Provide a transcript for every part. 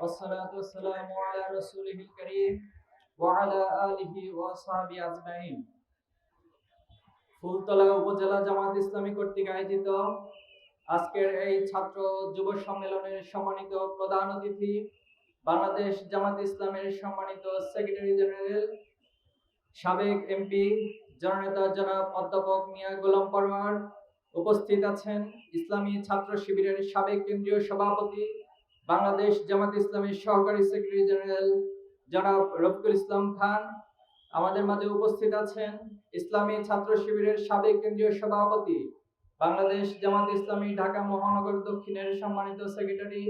والصلاة والسلام على رسوله الكريم وعلى آله وأصحابه أجمعين ফুলতলা উপজেলা জামাত ইসলামী কর্তৃক আয়োজিত আজকের এই ছাত্র যুব সম্মেলনের সম্মানিত প্রধান অতিথি বাংলাদেশ জামাত ইসলামের সম্মানিত সেক্রেটারি জেনারেল সাবেক এমপি জননেতা জনাব অধ্যাপক মিয়া গোলাম পরমার উপস্থিত আছেন ইসলামী ছাত্র শিবিরের সাবেক কেন্দ্রীয় সভাপতি বাংলাদেশ জামাত ইসলামের সহকারী সেক্রেটারি জেনারেল জনাব রফিকুল ইসলাম খান আমাদের মাঝে উপস্থিত আছেন ইসলামী ছাত্র শিবিরের সাবেক কেন্দ্রীয় সভাপতি বাংলাদেশ জামাত ইসলামী ঢাকা মহানগর দক্ষিণের সম্মানিত সেক্রেটারি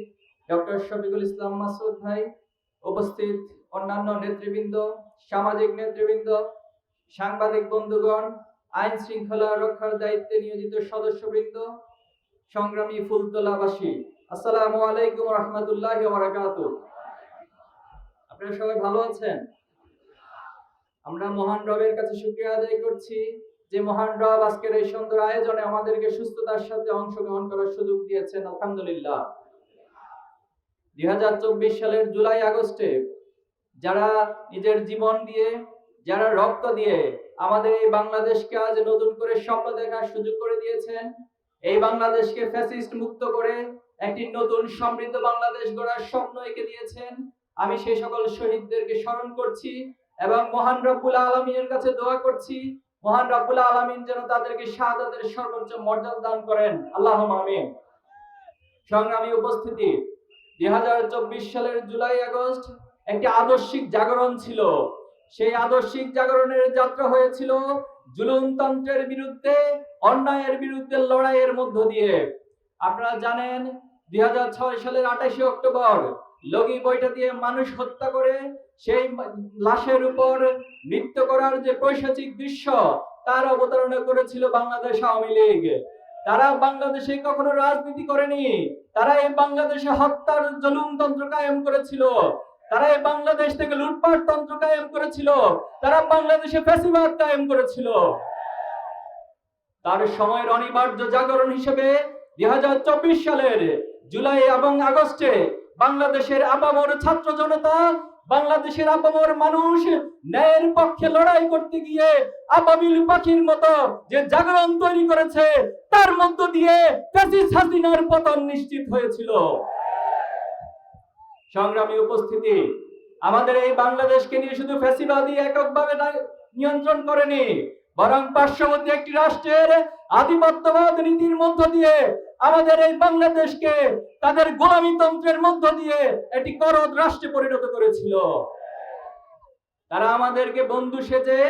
ডক্টর শফিকুল ইসলাম মাসুদ ভাই, উপস্থিত অন্যান্য নেতৃবৃন্দ, সামাজিক নেতৃবৃন্দ, সাংবাদিক বন্ধুগণ, আইন শৃঙ্খলা রক্ষার দায়িত্বে নিয়োজিত সদস্যবৃন্দ, সংগ্রামী ফুলতলাবাসী। আসসালামু আলাইকুম রহমতুল্লাহ বারাকাত আপনারা সবাই ভালো আছেন? আমরা মহান রবের কাছে শুকরিয়া আদায় করছি যে মহান রব আজকের এই সুন্দর আয়োজনে আমাদেরকে সুস্থতার সাথে অংশগ্রহণ করার সুযোগ দিয়েছেন, আলহামদুলিল্লাহ। দুই হাজার চব্বিশ সালের জুলাই আগস্টে যারা নিজের জীবন দিয়ে, যারা রক্ত দিয়ে আমাদের এই বাংলাদেশকে আজ নতুন করে স্বপ্ন দেখার সুযোগ করে দিয়েছেন, এই বাংলাদেশকে ফ্যাসিস্ট মুক্ত করে একটি নতুন সমৃদ্ধ বাংলাদেশ গড়ার স্বপ্ন এঁকে দিয়েছেন। আমি সেই সকল শহীদদেরকে স্মরণ করছি এবং মহান রব্বুল আলমিনের কাছে দোয়া করছি। মহান রব্বুল আলমিন যেন তাদেরকে শাহাদাতের সর্বোচ্চ মর্যাদা দান করেন। আল্লাহ আমিন। সংগ্রামী উপস্থিতি, দুই হাজার চব্বিশ সালের জুলাই আগস্ট একটি আদর্শিক জাগরণ ছিল। সেই আদর্শিক জাগরণের যাত্রা হয়েছিল জুলুমতন্ত্রের বিরুদ্ধে, অন্যায়ের বিরুদ্ধে লড়াইয়ের মধ্য দিয়ে। আপনারা জানেন দুই হাজার ছয় সালের আঠাশে অক্টোবর লগি বইটা দিয়ে মানুষ হত্যা করে, সেই লাশের উপর নৃত্য করার যে পৈশাচিক দৃশ্য, তার অবতারণা করেছিল বাংলাদেশ আওয়ামী লীগ। তারা বাংলাদেশে কখনো রাজনীতি করেনি। তারা এই বাংলাদেশে হত্যার জুলুমতন্ত্র কায়েম করেছিল। তারা এই বাংলাদেশ থেকে লুটপাট তন্ত্র কায়েম করেছিল। তারা বাংলাদেশে ফ্যাসিবাদ কায়েম করেছিল। তার সময়ের অনিবার্য জাগরণ হিসেবে দুই হাজার চব্বিশ সালের জুলাই এবং আগস্টে বাংলাদেশের আপামর ছাত্র জনতা, বাংলাদেশের আপামর মানুষ ন্যায়ের পক্ষে লড়াই করতে গিয়ে আবাবিল পাখির মতো যে জাগরণ তৈরি করেছে, তার মধ্য দিয়ে ফ্যাসিস্ট হাসিনার পতন নিশ্চিত হয়েছিল। সংগ্রামী উপস্থিতি, আমাদের এই বাংলাদেশকে নিয়ে শুধু ফ্যাসিবাদী এককভাবে নিয়ন্ত্রণ করেনি, বরং পার্শ্ববর্তী একটি রাষ্ট্রের আধিপত্যবাদ নীতির মধ্য দিয়ে আমাদের এই বাংলাদেশকে তাদের গোলামীতন্ত্রের মধ্য দিয়ে একটি করদ রাষ্ট্রে পরিণত করেছিল। তারা আমাদেরকে বন্ধু সেজে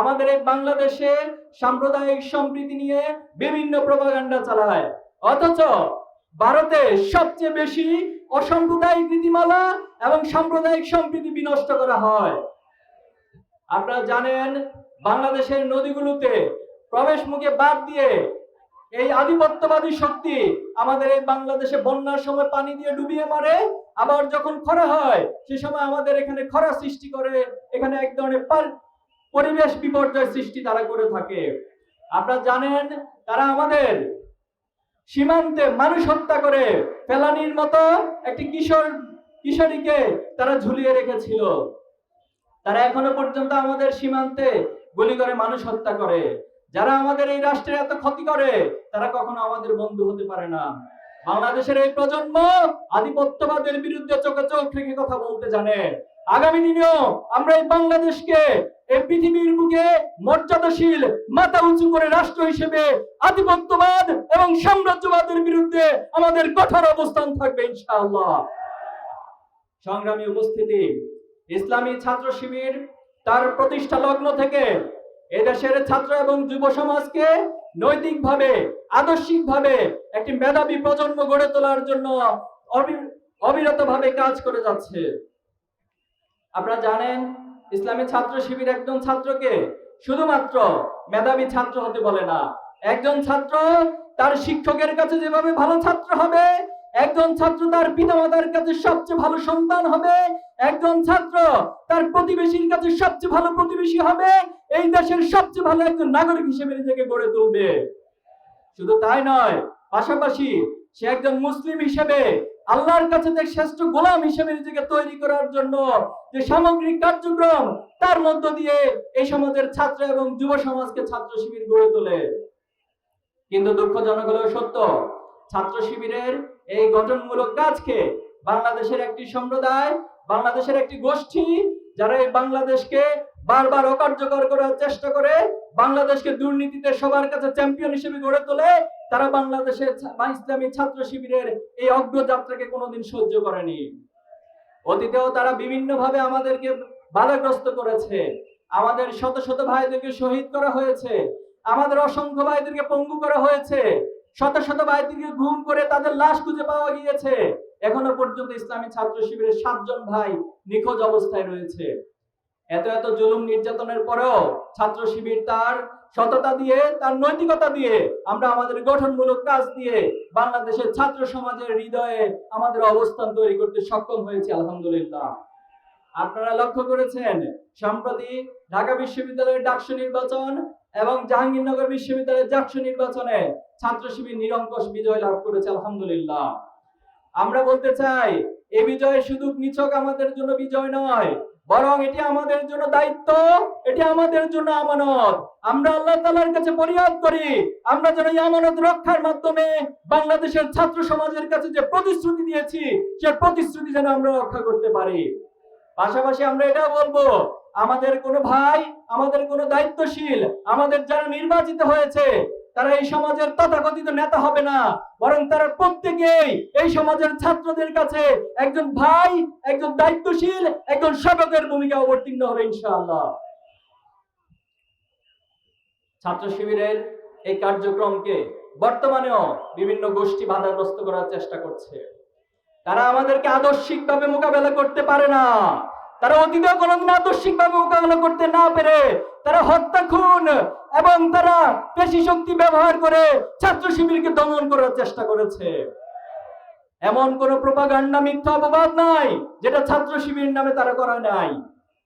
আমাদের এই বাংলাদেশে সাম্প্রদায়িক সম্প্রীতি নিয়ে বিভিন্ন প্রপাগান্ডা চালায়। অথচ ভারতে সবচেয়ে বেশি অসাম্প্রদায়িক নীতিমালা এবং সাম্প্রদায়িক সম্প্রীতি বিনষ্ট করা হয়। আপনারা জানেন, বাংলাদেশের নদীগুলোতে প্রবেশ মুখে বাদ দিয়ে এই আধিপত্যবাদী শক্তি আমাদের এই বাংলাদেশে বন্যার সময় পানি দিয়ে ডুবিয়ে মারে। আবার যখন খরা হয়, সে সময় আমাদের এখানে খরা সৃষ্টি করে। এখানে এক ধরনের পরিবেশ বিপর্যয় সৃষ্টি তারা করে থাকে। আপনারা জানেন, তারা আমাদের সীমান্তে মানুষ হত্যা করে। ফেলানির মতো একটি কিশোর, কিশোরীকে তারা ঝুলিয়ে রেখেছিল। তারা এখনও পর্যন্ত আমাদের সীমান্তে গুলি করে মানুষ হত্যা করে। যারা আমাদের এই রাষ্ট্রের এত ক্ষতি করে, তারা কখনো আমাদের বন্ধু হতে পারে না। বাংলাদেশের এই প্রজন্ম আধিপত্যবাদের বিরুদ্ধে চোখে চোখ রেখে কথা বলতে জানে। আগামী দিনেও আমরা এই বাংলাদেশকে এই পৃথিবীর বুকে মর্যাদাশীল, মাথা উঁচু করে রাষ্ট্র হিসেবে আধিপত্যবাদ এবং সাম্রাজ্যবাদের বিরুদ্ধে আমাদের কঠোর অবস্থান থাকবে, ইনশাআল্লাহ। সংগ্রামী উপস্থিতি, ইসলামী ছাত্র শিবির তার প্রতিষ্ঠা লগ্ন থেকে এদেশের ছাত্র এবং যুব সমাজকে নৈতিকভাবে, আদর্শিকভাবে একটি মেধাবী প্রজন্ম গড়ে তোলার জন্য অবি- অবিরতভাবে কাজ করে যাচ্ছে। আপনারা জানেন, ইসলামী ছাত্র শিবির একজন ছাত্রকে শুধুমাত্র মেধাবী ছাত্র হতে বলে না। একজন ছাত্র তার শিক্ষকের কাছে যেভাবে ভালো ছাত্র হবে, একজন ছাত্র তার পিতামাতার কাছে সবচেয়ে ভালো সন্তান হবে, একজন ছাত্র তার প্রতিবেশীর কাছে সবচেয়ে ভালো প্রতিবেশী হবে এই দেশের সবচেয়ে ভালো একজন নাগরিক হিসেবে নিজেকে গড়ে তুলবে। শুধু তাই নয়, পাশাপাশি সে একজন মুসলিম হিসেবে আল্লাহর কাছে যে শ্রেষ্ঠ গোলাম হিসেবে নিজেকে তৈরি করার জন্য যে সামগ্রিক কার্যক্রম, তার মধ্য দিয়ে এই সমাজের ছাত্র এবং যুব সমাজকে ছাত্র শিবির গড়ে তোলে। কিন্তু দুঃখজনক হলেও সত্য, ছাত্র শিবিরের এই গঠনমূলক কাজকে বাংলাদেশের একটি সম্প্রদায়, বাংলাদেশের একটি গোষ্ঠী যারা এই বাংলাদেশকে বারবার অকার্যকর করার চেষ্টা করে, বাংলাদেশকে দুর্নীতিতে সবার কাছে চ্যাম্পিয়ন হিসেবে গড়ে তোলে, তারা বাংলাদেশের ইসলামী ছাত্র শিবিরের এই অগ্রযাত্রাকে কোনোদিন সহ্য করেনি। অতীতেও তারা বিভিন্ন ভাবে আমাদেরকে বাধাগ্রস্ত করেছে। আমাদের শত শত ভাইদেরকে শহীদ করা হয়েছে। আমাদের অসংখ্য ভাইদেরকে পঙ্গু করা হয়েছে। শত শত ভাইদেরকে ঘুম করে তাদের লাশ খুঁজে পাওয়া গিয়েছে। এখনও পর্যন্ত ইসলামী ছাত্র শিবিরের সাতজন ভাই নিখোঁজ অবস্থায় রয়েছে। এত এত জুলুম নির্যাতনের পরেও ছাত্র শিবির তার সততা দিয়ে, তার নৈতিকতা দিয়ে, আমরা আমাদের গঠনমূলক কাজ দিয়ে বাংলাদেশের ছাত্র সমাজের হৃদয়ে আমাদের অবস্থান তৈরি করতে সক্ষম হয়েছে, আলহামদুলিল্লাহ। আপনারা লক্ষ্য করেছেন, সম্প্রতি ঢাকা বিশ্ববিদ্যালয়ের ডাকসু নির্বাচন এবং জাহাঙ্গীরনগর বিশ্ববিদ্যালয়ের জাকসু নির্বাচনে ছাত্র শিবির নিরঙ্কুশ বিজয় লাভ করেছে, আলহামদুলিল্লাহ। আমরা বলতে চাই, এই বিজয় শুধু নিছক আমাদের জন্য বিজয় নয়, বরং এটি আমাদের জন্য দায়িত্ব, এটি আমাদের জন্য আমানত। আমরা আল্লাহ তাআলার কাছে ফরিয়াদ করি, আমরা যেন এই আমানত রক্ষার মাধ্যমে বাংলাদেশের ছাত্র সমাজের কাছে যে প্রতিশ্রুতি দিয়েছি সে প্রতিশ্রুতি যেন আমরা রক্ষা করতে পারি। পাশাপাশি আমরা এটাও বলব, আমাদের কোনো ভাই, আমাদের কোনো দায়িত্বশীল, আমাদের যারা নির্বাচিত হয়েছে, তারা এই সমাজের তথাকথিত নেতা হবে না। বরং তারা প্রত্যেকেই এই সমাজের ছাত্রদের কাছে একজন ভাই, একজন দায়িত্বশীল, একজন সেবকের ভূমিকা অবতীর্ণ হবে ইনশাআল্লাহ। ছাত্র শিবিরের এই কার্যক্রমকে বর্তমানেও বিভিন্ন গোষ্ঠী বাধাগ্রস্ত করার চেষ্টা করছে। তারা আমাদেরকে আদর্শিকভাবে মোকাবেলা করতে পারে না। তারা অতীতেও কোনোদিন আদর্শিকভাবে মোকাবেলা করতে না পেরে তারা হত্যা খুন এবং তারা পেশি শক্তি ব্যবহার করে ছাত্র শিবিরকে দমন করার চেষ্টা করেছে। এমন কোন প্রপাগান্ডা, মিথ্যা অপবাদ নাই যেটা ছাত্র শিবির নামে তারা করা নাই।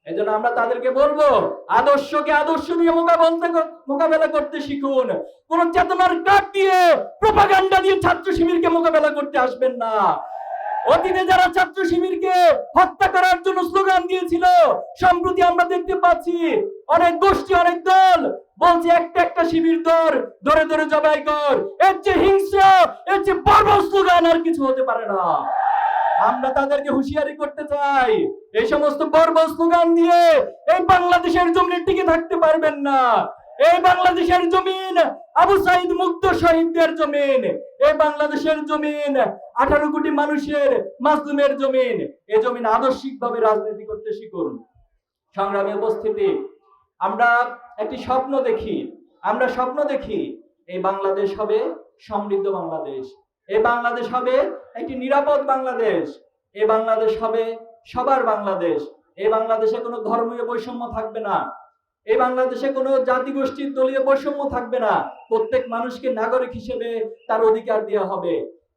এজন্য আমরা তাদেরকে বলব, আদর্শকে আদর্শ নিয়ে মোকাবেলা মোকাবেলা করতে শিখুন। কোন চেতনার কাঠ দিয়ে প্রপাগান্ডা দিয়ে ছাত্র শিবিরকে মোকাবেলা করতে আসবেন না। অতীতে যারা ছাত্র শিবিরকে হত্যা করার জন্য স্লোগান দিয়েছিল, সম্প্রতি আমরা দেখতে পাচ্ছি অনেক গোষ্ঠী, অনেক দল বলছে, একটা একটা শিবির দর ধরে ধরে জবাই কর। এর চেয়ে হিংস্র, এর চেয়ে বর্বর স্লোগান আর কিছু হতে পারে না। আমরা তাদেরকে হুঁশিয়ারি করতে চাই, এই সমস্ত বর্বর স্লোগান দিয়ে এই বাংলাদেশের জমিনে টিকে থাকতে পারবেন না। এই বাংলাদেশের জমিন, আবু সাইদ মুক্ত শহীদদের জমিন। এই বাংলাদেশের জমিন, আঠারো কোটি মানুষের মাসলুমের জমিন। এই জমিন আদর্শিক ভাবে রাজনীতি করতে শিখুন। সংগ্রামী উপস্থিতি। আমরা একটি স্বপ্ন দেখি। আমরা স্বপ্ন দেখি, এই বাংলাদেশ হবে সমৃদ্ধ বাংলাদেশ। এই বাংলাদেশ হবে একটি নিরাপদ বাংলাদেশ। এই বাংলাদেশ হবে সবার বাংলাদেশ। এই বাংলাদেশে কোনো ধর্মীয় বৈষম্য থাকবে না। এই বাংলাদেশে কোনো জাতি গোষ্ঠীর দলীয় বৈষম্য থাকবে না। প্রত্যেক মানুষকে নাগরিক হিসেবে তার অধিকার দেওয়া হবে।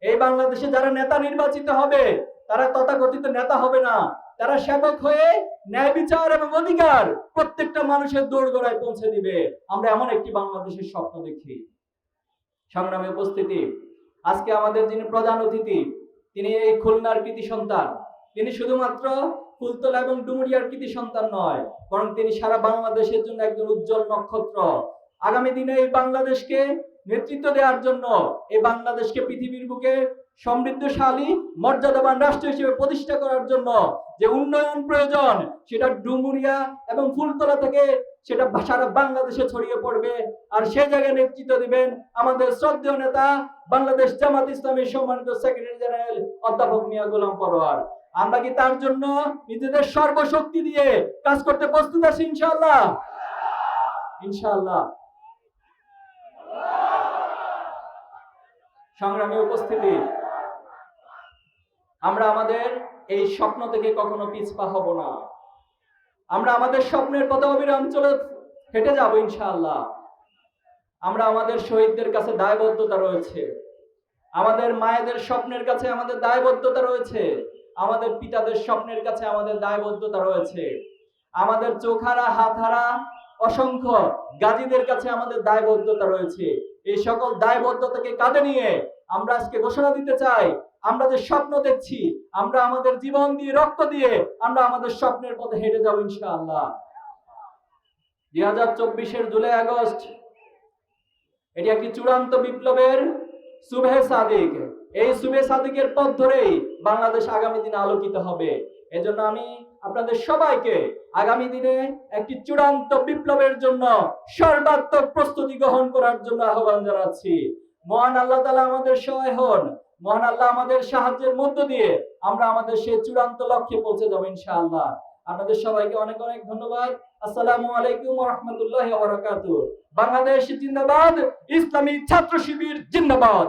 এই বাংলাদেশে যারা নেতা নির্বাচিত হবে, তারা তথাকথিত নেতা হবে না। তারা সেবক হয়ে ন্যায় বিচার এবং অধিকার প্রত্যেকটা মানুষের দোরগোড়ায় পৌঁছে দিবে। আমরা এমন একটি বাংলাদেশের স্বপ্ন দেখি। সংগ্রামে উপস্থিতি, আজকে আমাদের যিনি প্রধান অতিথি, তিনি এই খুলনার কৃতি সন্তান। তিনি শুধুমাত্র ফুলতলা এবং ডুমুরিয়ার কৃতি সন্তান নয়, বরং তিনি সারা বাংলাদেশের জন্য একজন উজ্জ্বল নক্ষত্র। আগামী দিনে এই বাংলাদেশকে নেতৃত্ব দেওয়ার জন্য এই বাংলাদেশকে পৃথিবীর বুকে সমৃদ্ধশালী, মর্যাদাবান রাষ্ট্র হিসেবে প্রতিষ্ঠা করার জন্য যে উন্নয়ন প্রয়োজন, সেটা ডুমুরিয়া এবং ফুলতলা থেকে সেটা সারা বাংলাদেশে ছড়িয়ে পড়বে। আর সে জায়গায় নেতৃত্ব দিবেন আমাদের শ্রদ্ধেয় নেতা বাংলাদেশ জামাত ইসলামীর সম্মানিত সেক্রেটারি জেনারেল অধ্যাপক মিয়া গোলাম পরোয়ার। আমরা কি তার জন্য নিজেদের সর্বশক্তি দিয়ে কাজ করতে প্রস্তুত আছি, ইনশাআল্লাহ? ইনশাআল্লাহ। সংগ্রামী উপস্থিতি, আমরা আমাদের এই স্বপ্ন থেকে কখনো পিছপা হব না। আমরা আমাদের স্বপ্নের পথ অবিরাম চলে হেঁটে যাব, ইনশাআল্লাহ। আমরা আমাদের শহীদদের কাছে দায়বদ্ধতা রয়েছে। আমাদের মায়েদের স্বপ্নের কাছে আমাদের দায়বদ্ধতা রয়েছে। আমাদের পিতাদের স্বপ্নের কাছে আমাদের দায়বদ্ধতা রয়েছে। আমাদের চোখারা হাতহারা অসংখ্য গাজীদের কাছে আমাদের দায়বদ্ধতা রয়েছে। এই সকল দায়বদ্ধতাকে কাঁধে নিয়ে আমরা আজকে ঘোষণা দিতে চাই, আমরা যে স্বপ্ন দেখছি, আমরা আমাদের জীবন দিয়ে রক্ত দিয়ে আমরা আমাদের স্বপ্নের পথে হেঁটে যাব ইনশাআল্লাহ। দুই হাজার চব্বিশের জুলাই আগস্ট, এটি একটি চূড়ান্ত বিপ্লবের সুবে সাদিক। এই সুবে সাদিকের পথ ধরেই বাংলাদেশ আগামী দিনে আলোকিত হবে। এজন্য আমি আপনাদের সবাইকে আগামী দিনে একটি চূড়ান্ত বিপ্লবের জন্য সর্বাত্মক প্রস্তুতি গ্রহণ করার জন্য আহ্বান জানাচ্ছি। মহান আল্লাহ তালা আমাদের সহায় হন। মহান আল্লাহ আমাদের সাহায্যের মধ্য দিয়ে আমরা আমাদের সেই চূড়ান্ত লক্ষ্যে পৌঁছে যাব ইনশাআল্লাহ। আপনাদের সবাইকে অনেক অনেক ধন্যবাদ। আসসালামু আলাইকুম রহমতুল্লাহ বাংলাদেশ জিন্দাবাদ, ইসলামী ছাত্র শিবির জিন্দাবাদ।